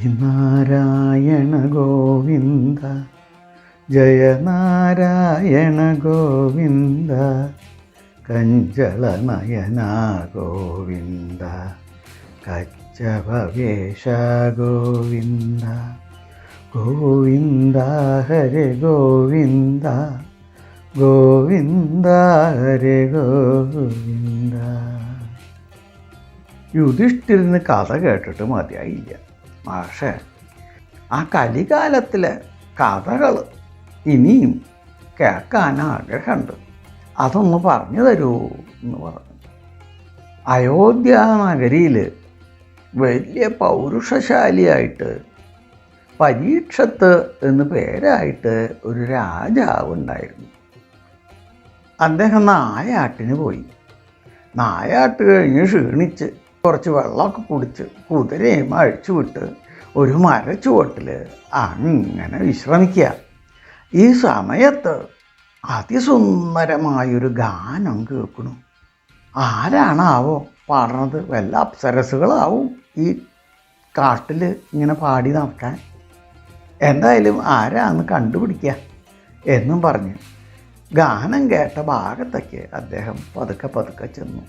ശ്രീനാരായണ ഗോവിന്ദ ജയനാരായണ ഗോവിന്ദ കഞ്ചളനയന ഗോവിന്ദ കച്ചഭവേഷ ഗോവിന്ദ ഗോവിന്ദ ഹരെ ഗോവിന്ദ ഗോവിന്ദ ഹരെ ഗോവിന്ദ. യുധിഷ്ഠിരന് കഥ കേട്ടിട്ട് മതിയായില്ല. പക്ഷേ ആ കലികാലത്തിലെ കഥകൾ ഇനിയും കേൾക്കാൻ ആഗ്രഹമുണ്ട്. അതൊന്ന് പറഞ്ഞു തരൂ എന്ന് പറഞ്ഞു. അയോധ്യ നഗരിയിൽ വലിയ പൗരുഷശാലിയായിട്ട് പരീക്ഷത്ത് എന്ന് പേരായിട്ട് ഒരു രാജാവ് ഉണ്ടായിരുന്നു. അദ്ദേഹം നായാട്ടിന് പോയി. നായാട്ട് കഴിഞ്ഞ് ക്ഷീണിച്ച് കുറച്ച് വെള്ളമൊക്കെ കുടിച്ച് കുതിരയും അഴിച്ചു വിട്ട് ഒരു മര ചുവട്ടിൽ അങ്ങനെ വിശ്രമിക്കുക. ഈ സമയത്ത് അതിസുന്ദരമായൊരു ഗാനം കേൾക്കണു ആരാണാവോ പാടുന്നത്? വല്ല അപ്സരസുകളാവും ഈ കാട്ടിൽ ഇങ്ങനെ പാടി നടക്കാൻ. എന്തായാലും ആരാന്ന് കണ്ടുപിടിക്കുക എന്നും പറഞ്ഞ് ഗാനം കേട്ട ഭാഗത്തേക്ക് അദ്ദേഹം പതുക്കെ പതുക്കെ ചെന്നു.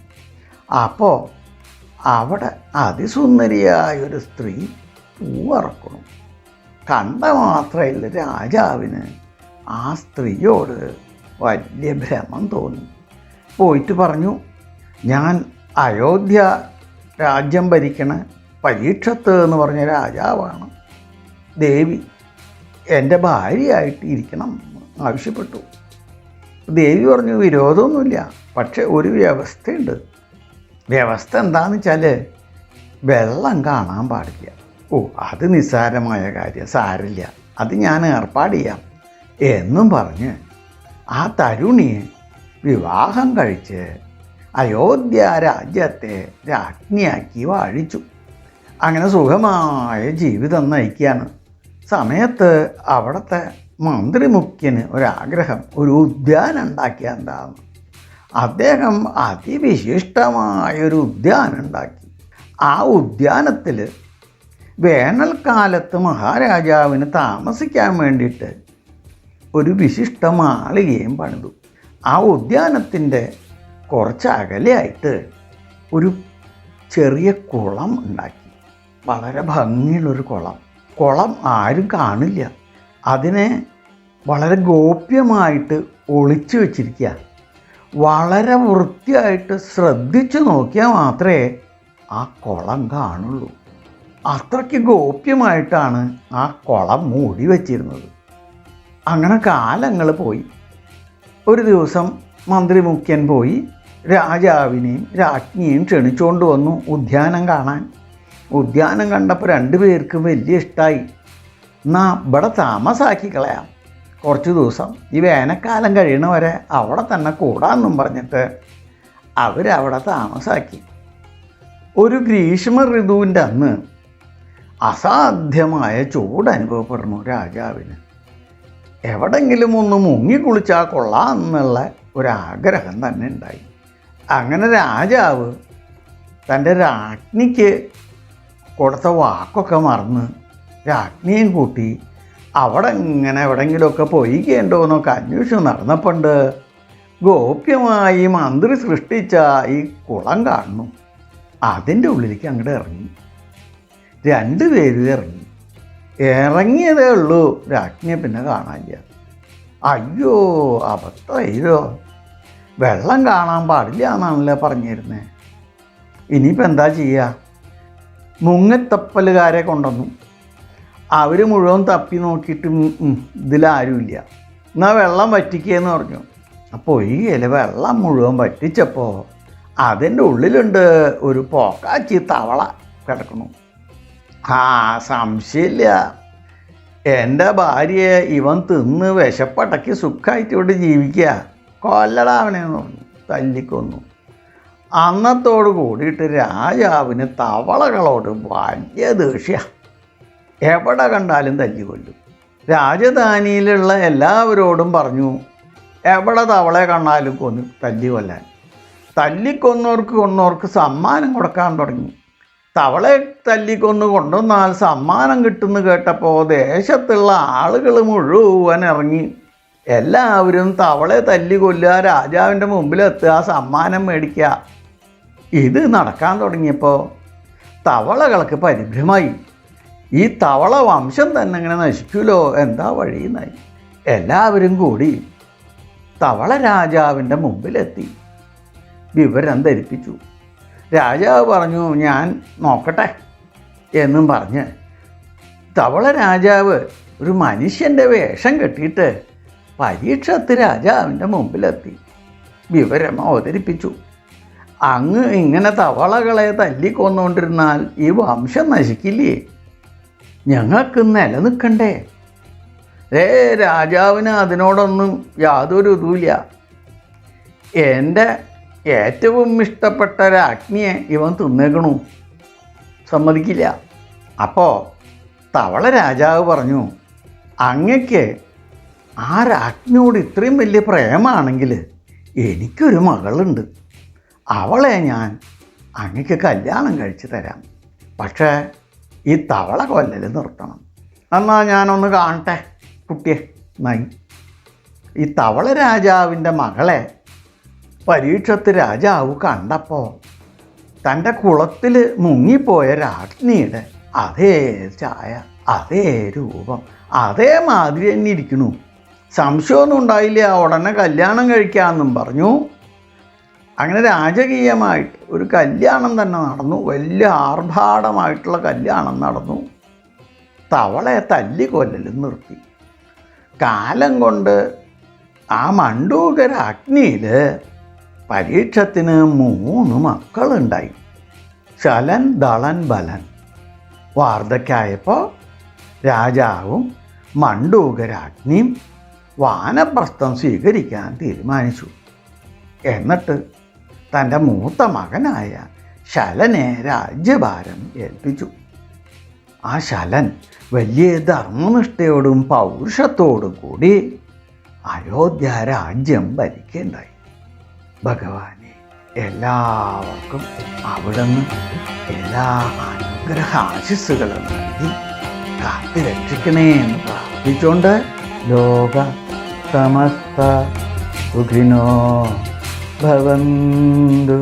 അപ്പോൾ അവിടെ അതിസുന്ദരിയായ ഒരു സ്ത്രീ പൂവറക്കണം കണ്ട മാത്രമല്ല രാജാവിന് ആ സ്ത്രീയോട് വലിയ ഭ്രമം തോന്നി. പോയിട്ട് പറഞ്ഞു ഞാൻ അയോധ്യ രാജ്യം ഭരിക്കണ പരീക്ഷത്ത് എന്ന് പറഞ്ഞ രാജാവാണ്. ദേവി എന്റെ ഭാര്യയായിട്ട് ഇരിക്കണം ആവശ്യപ്പെട്ടു. ദേവി പറഞ്ഞു വിരോധമൊന്നുമില്ല പക്ഷെ ഒരു വ്യവസ്ഥയുണ്ട്. വ്യവസ്ഥ എന്താണെന്ന് വെച്ചാൽ വെള്ളം കാണാൻ പാടില്ല. ഓ അത് നിസ്സാരമായ കാര്യം. സാരില്ല അത് ഞാൻ ഏർപ്പാട് ചെയ്യാം. എന്നും പറഞ്ഞ് ആ തരുണിയെ വിവാഹം കഴിച്ച് അയോധ്യ രാജ്യത്തെ രാജ്ഞിയാക്കി വാഴിച്ചു. അങ്ങനെ സുഖമായ ജീവിതം നയിക്കുകയാണ്. സമയത്ത് അവിടുത്തെ മന്ത്രി മുഖ്യന് ഒരാഗ്രഹം ഒരു ഉദ്യാനം ഉണ്ടാക്കിയ എന്താന്ന്. അദ്ദേഹം അതിവിശിഷ്ടമായൊരു ഉദ്യാനം ഉണ്ടാക്കി ആ ഉദ്യാനത്തിൽ വേനൽക്കാലത്ത് മഹാരാജാവിന് താമസിക്കാൻ വേണ്ടിയിട്ട് ഒരു വിശിഷ്ട മാളികയും പണിതു. ആ ഉദ്യാനത്തിന്റെ കുറച്ച് അകലെയായിട്ട് ഒരു ചെറിയ കുളം ഉണ്ടാക്കി. വളരെ ഭംഗിയുള്ളൊരു കുളം. കുളം ആരും കാണില്ല. അതിനെ വളരെ ഗോപ്യമായിട്ട് ഒളിച്ചു വച്ചിരിക്കുക വളരെ വൃത്തിയായിട്ട് ശ്രദ്ധിച്ചു നോക്കിയാൽ മാത്രമേ ആ കുളം കാണുള്ളൂ. അത്രയ്ക്ക് ഗോപ്യമായിട്ടാണ് ആ കുളം മൂടി വച്ചിരുന്നത്. അങ്ങനെ കാലങ്ങൾ പോയി. ഒരു ദിവസം മന്ത്രി മുഖ്യൻ പോയി രാജാവിനെയും രാജ്ഞിയെയും ക്ഷണിച്ചുകൊണ്ട് വന്നു ഉദ്യാനം കാണാൻ. ഉദ്യാനം കണ്ടപ്പോൾ രണ്ടുപേർക്കും വലിയ ഇഷ്ടമായി എന്നാ ഇവിടെ താമസാക്കി കളയാം. കുറച്ച് ദിവസം ഈ വേനൽക്കാലം കഴിയണവരെ അവിടെ തന്നെ കൂടാമെന്നും പറഞ്ഞിട്ട് അവരവിടെ താമസാക്കി. ഒരു ഗ്രീഷ്മ ഋതുവിന്റെ അന്ന് അസാധ്യമായ ചൂട് അനുഭവപ്പെടുന്നു രാജാവിന്. എവിടെങ്കിലും ഒന്ന് മുങ്ങിക്കുളിച്ചാൽ കൊള്ളാം എന്നുള്ള ഒരാഗ്രഹം തന്നെ ഉണ്ടായി. അങ്ങനെ രാജാവ് തന്റെ രാജ്ഞിക്ക് കൊടുത്ത വാക്കൊക്കെ മറന്ന് രാജ്ഞിയും കൂട്ടി അവിടെ ഇങ്ങനെ എവിടെയെങ്കിലുമൊക്കെ പോയി എന്നൊക്കെ അന്വേഷണം നടന്നപ്പോണ്ട് ഗോപ്യമായി മന്ത്രി സൃഷ്ടിച്ച ഈ കുളം കാണുന്നു. അതിന്റെ ഉള്ളിലേക്ക് അങ്ങോട്ട് ഇറങ്ങി. രണ്ട് പേര് ഇറങ്ങി. ഇറങ്ങിയതേ ഉള്ളൂ. രാജ്ഞിയെ പിന്നെ കാണാനില്ല. അയ്യോ അബദ്ധമായിരോ? വെള്ളം കാണാൻ പാടില്ല എന്നാണല്ലോ പറഞ്ഞിരുന്നത് ഇനിയിപ്പോൾ എന്താ ചെയ്യുക മുങ്ങത്തപ്പലുകാരെ കൊണ്ടുവന്നു. അവർ മുഴുവൻ തപ്പി നോക്കിയിട്ട് ഇതിലാരുമില്ല എന്നാൽ വെള്ളം വറ്റിക്കുകയെന്ന് പറഞ്ഞു. അപ്പോൾ ഈ ഇല വെള്ളം മുഴുവൻ വറ്റിച്ചപ്പോൾ അതിന്റെ ഉള്ളിലുണ്ട് ഒരു പോക്കാച്ചി തവള കിടക്കണു ആ സംശയമില്ല. എന്റെ ഭാര്യയെ ഇവൻ തിന്ന് വിശപ്പടക്കി സുഖമായിട്ട് ഇവിടെ ജീവിക്കുക കൊല്ലടാ അവനെന്ന് പറഞ്ഞു. തല്ലിക്കൊന്നു. അന്നത്തോട് കൂടിയിട്ട് രാജാവിന് തവളകളോട് വലിയ ദേഷ്യ. എവിടെ കണ്ടാലും തല്ലിക്കൊല്ലും. രാജധാനിയിലുള്ള എല്ലാവരോടും പറഞ്ഞു എവിടെ തവളെ കണ്ടാലും കൊന്ന് തല്ലി കൊല്ലാൻ തല്ലിക്കൊന്നവർക്ക് കൊന്നവർക്ക് സമ്മാനം കൊടുക്കാൻ തുടങ്ങി. തവളെ തല്ലിക്കൊന്ന് കൊണ്ടുവന്നാൽ സമ്മാനം കിട്ടുന്നു കേട്ടപ്പോൾ ദേശത്തുള്ള ആളുകൾ മുഴുവൻ ഇറങ്ങി. എല്ലാവരും തവളെ തല്ലി കൊല്ലുക രാജാവിന്റെ മുമ്പിലെത്തുക സമ്മാനം മേടിക്കുക. ഇത് നടക്കാൻ തുടങ്ങിയപ്പോൾ തവളകൾക്ക് പരിഭ്രമായി ഈ തവള വംശം തന്നെ ഇങ്ങനെ നശിക്കുമല്ലോ എന്താ വഴിയെന്നായി എല്ലാവരും കൂടി തവള രാജാവിന്റെ മുമ്പിലെത്തി. വിവരം ധരിപ്പിച്ചു. രാജാവ് പറഞ്ഞു ഞാൻ നോക്കട്ടെ എന്നും പറഞ്ഞ് തവള രാജാവ് ഒരു മനുഷ്യന്റെ വേഷം കെട്ടിയിട്ട് പരീക്ഷത്ത് രാജാവിന്റെ മുമ്പിലെത്തി. വിവരം അവതരിപ്പിച്ചു. അങ്ങ് ഇങ്ങനെ തവളകളെ തല്ലിക്കൊന്നുകൊണ്ടിരുന്നാൽ ഈ വംശം നശിക്കില്ലേ? ഞങ്ങൾക്ക് നിലനിൽക്കണ്ടേ? ഏ രാജാവിന് അതിനോടൊന്നും യാതൊരു ഇതുമില്ല. എന്റെ ഏറ്റവും ഇഷ്ടപ്പെട്ട രാജ്ഞിയെ ഇവൻ തിന്നേക്കണു. സമ്മതിക്കില്ല. അപ്പോൾ തവള രാജാവ് പറഞ്ഞു അങ്ങയ്ക്ക് ആ രാജ്ഞിയോട് ഇത്രയും വലിയ പ്രേമാണെങ്കിൽ എനിക്കൊരു മകളുണ്ട്. അവളെ ഞാൻ അങ്ങക്ക് കല്യാണം കഴിച്ച് തരാം. പക്ഷേ ഈ തവള കൊല്ലൽ നിർത്തണം. എന്നാൽ ഞാനൊന്ന് കാണട്ടെ കുട്ടിയെ. നൈ. ഈ തവള രാജാവിന്റെ മകളെ പരീക്ഷത്ത് രാജാവ് കണ്ടപ്പോൾ തന്റെ കുളത്തിൽ മുങ്ങിപ്പോയ രാജ്ഞിയുടെ അതേ ചായ അതേ രൂപം അതേ മാതിരി തന്നെ ഇരിക്കണു. സംശയമൊന്നും ഉണ്ടായില്ല ഉടനെ കല്യാണം കഴിക്കാമെന്നും പറഞ്ഞു. അങ്ങനെ രാജകീയമായിട്ട് ഒരു കല്യാണം തന്നെ നടന്നു. വലിയ ആർഭാടമായിട്ടുള്ള കല്യാണം നടന്നു. തവളയെ തല്ലിക്കൊല്ലലും നിർത്തി. കാലം കൊണ്ട് ആ മണ്ടൂകര അഗ്നിയിൽ പരീക്ഷത്തിന് മൂന്ന് മക്കളുണ്ടായി. ശലൻ ദളൻ ബലൻ. വാർദ്ധക്കായപ്പോൾ രാജാവും മണ്ടൂകരാജ്ഞിയും വാനപ്രസ്ഥം സ്വീകരിക്കാൻ തീരുമാനിച്ചു. എന്നിട്ട് തന്റെ മൂത്ത മകനായ ശലനെ രാജ്യഭാരം ഏൽപ്പിച്ചു. ആ ശലൻ വലിയ ധർമ്മനിഷ്ഠയോടും പൗരുഷത്തോടും കൂടി അയോധ്യ രാജ്യം ഭരിക്കേണ്ടായി. ഭഗവാനെ എല്ലാവർക്കും അവിടുന്ന് എല്ലാ അനുഗ്രഹ ആശിസ്സുകളും നൽകി കാത്തു രക്ഷിക്കണേ എന്ന് പ്രാർത്ഥിച്ചുകൊണ്ട് ലോക സമസ്ത സുഖിനോ भवन्तु